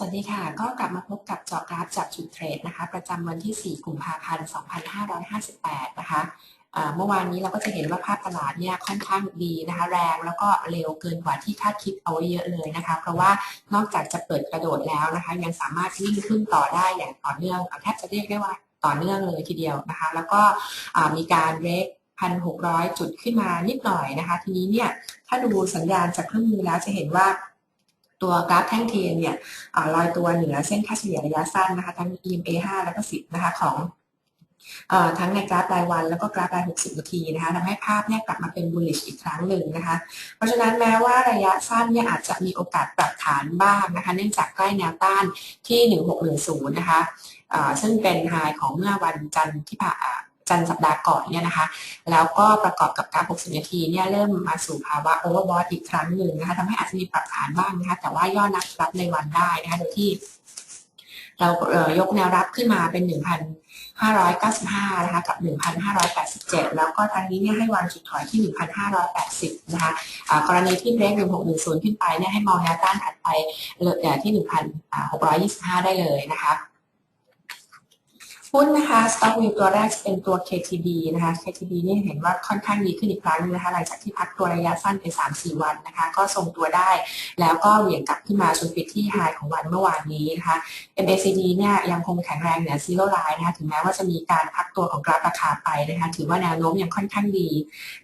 สวัสดีค่ะ ก็กลับมาพบกับเจาะกราฟจากจุดเทรดนะคะ ประจำวันที่ 4 กุมภาพันธ์ 2558 นะคะเมื่อวานนี้เราก็จะเห็นว่าภาพตลาดเนี่ยค่อนข้างดีนะคะ แรงแล้วก็เร็วเกินกว่าที่คาดคิดเอาไว้เยอะเลยนะคะ เพราะว่านอกจากจะเปิดกระโดดแล้วนะคะ ยังสามารถวิ่งขึ้นต่อได้อย่างต่อเนื่องแทบจะเรียกได้ว่าต่อเนื่องเลยทีเดียวนะคะ แล้วก็มีการเรกพันหกร้อยจุดขึ้นมานิดหน่อยนะคะ ทีนี้เนี่ยถ้าดูสัญญาณจากเครื่องมือแล้วจะเห็นว่า ตัวกราฟแท่งเทียนเนี่ยอลอยตัวเหนือเส้นค่าเฉลี่ยระยะสั้นนะคะทั้ง EMA 5 แล้วก็ 10 นะคะของอทั้งในกราฟรายวันแล้วก็กราฟราย 60 นาทีนะคะทำให้ภาพเนี่ยกลับมาเป็น bullish อีกครั้งหนึ่งนะคะ เพราะฉะนั้นแม้ว่าระยะสั้นเนี่ยอาจจะมีโอกาสปรับฐานบ้างนะคะ เนื่องจากใกล้แนวต้านที่ 1610 นะคะซึ่งเป็นไฮของเมื่อวันจันทร์ที่ผ่าน จันทร์สัปดาห์ก่อนเนี่ยนะคะ แล้วก็ประกอบกับกราฟ60 นาทีเนี่ยเริ่มมาสู่ภาวะโอเวอร์บอทอีกครั้งหนึ่งนะคะทำให้อาจจะมีปรับฐานบ้างนะคะ แต่ว่าย่อนักรับในวันได้นะคะโดยที่เราเยกแนวรับขึ้นมาเป็น 1,595 นะคะ กับ 1,587 แล้วก็ทางนี้เนี่ยให้วางจุดถอยที่ 1,580 นะคะอ่ากรณีที่เบรก1610 ขึ้นไปเนี่ยให้มองแนวต้านถัดไปเลยที่ 1,625 ได้เลยนะคะ หุ้นนะคะ Stock View ตัวแรกจะเป็นตัว KTB นะคะ KTB นี่เห็นว่าค่อนข้างดีขึ้นอีกครั้งนึงนะคะหลังจากที่พักตัวระยะสั้นไป 3-4 วันนะคะ ก็ทรงตัวได้ แล้วก็เหวี่ยงกลับขึ้นมาจนปิดที่ไฮของวันเมื่อวานนี้นะคะ MACD เนี่ยยังคงแข็งแรงเหนือซีโร่ไลน์นะคะถึงแม้ว่าจะมีการพักตัวของกราฟราคาไปนะคะถือว่าแนวโน้มยังค่อนข้างดี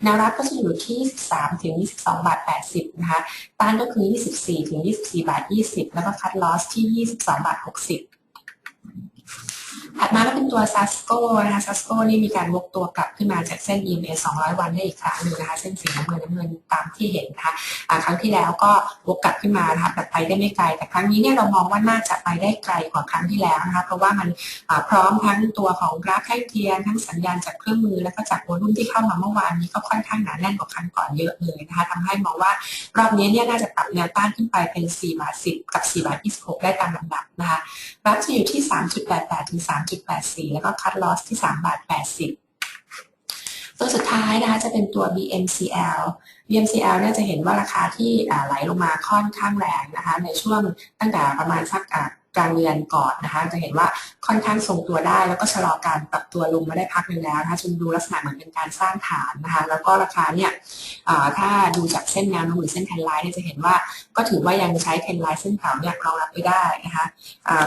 แนวรับก็จะอยู่ที่23ถึง22บาท80นะคะต้านก็คือ 24ถึง24บาท20 แล้วก็คัดลอสที่ 22บาท60 ถัดมาก็เป็นตัว Sasco นะคะ Sasco นี่มีการวกตัวกลับขึ้นมาจากเส้น EMA 200 วันได้อีกครั้งหนึ่งนะคะ เส้นสีน้ำเงินน้ำเงินตามที่เห็นนะคะครั้งที่แล้วก็วกกลับขึ้นมานะคะแต่ไปได้ไม่ไกล แต่ครั้งนี้เนี่ยเรามองว่าน่าจะไปได้ไกลกว่าครั้งที่แล้วนะคะ เพราะว่ามันพร้อมทั้งตัวของกราฟแท่งเทียนทั้งสัญญาณจากเครื่องมือ แล้วก็จากโวลุ่มที่เข้ามาเมื่อวานนี้ก็ค่อนข้างหนาแน่นกว่าครั้งก่อนเยอะเลยนะคะทำให้มองว่ารอบนี้เนี่ยน่าจะปรับแนวต้านขึ้นไปเป็น4บาท10 กับ4บาท26 ได้ตามลำดับนะคะกราฟจะอยู่ที่ 3.88ถึง3.84 แล้วก็คัดลอสที่3บาท80 ตัวสุดท้ายนะคะจะเป็นตัว BMCL BMCL เนี่ยจะเห็นว่าราคาที่ไหลลงมาค่อนข้างแรงนะคะในช่วงตั้งแต่ประมาณสัก กางเดือนก่อนนะคะ จะเห็นว่าค่อนข้างทรงตัวได้ แล้วก็ชะลอการปรับตัวลงมาได้พักหนึ่งแล้วนะคะจนดูลักษณะเหมือนเป็นการสร้างฐานนะคะ แล้วก็ราคาเนี่ยถ้าดูจากเส้นแนวโน้มหรือเส้นเทรนไลน์เนี่ยจะเห็นว่าก็ถือว่ายังใช้เทรนไลน์เส้นขาวเนี่ยรองรับไปได้นะคะ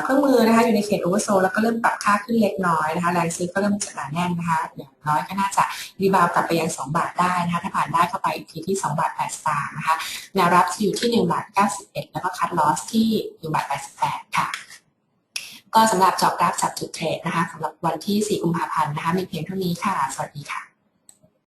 เครื่องมือนะคะอยู่ในเขตโอเวอร์โซแล้วก็เริ่มปรับค่าขึ้นเล็กน้อยนะคะแรงซื้อก็เริ่มจะหนาแน่นนะคะอย่างน้อยก็น่าจะรีบาวกลับไปยัง 2 บาทได้นะคะถ้าผ่านได้เข้าไปอีกทีที่ 2 บาท8สตางค์นะคะแนวรับจะอยู่ที่ 1 บาท91 แล้วก็คัดลอสที่1บาท88 ค่ะ ก็สำหรับจอบกราฟจับจุดเทรดนะคะสำหรับวันที่ 4 กุมภาพันธ์นะคะมีเพียงเท่านี้ค่ะ สวัสดีค่ะ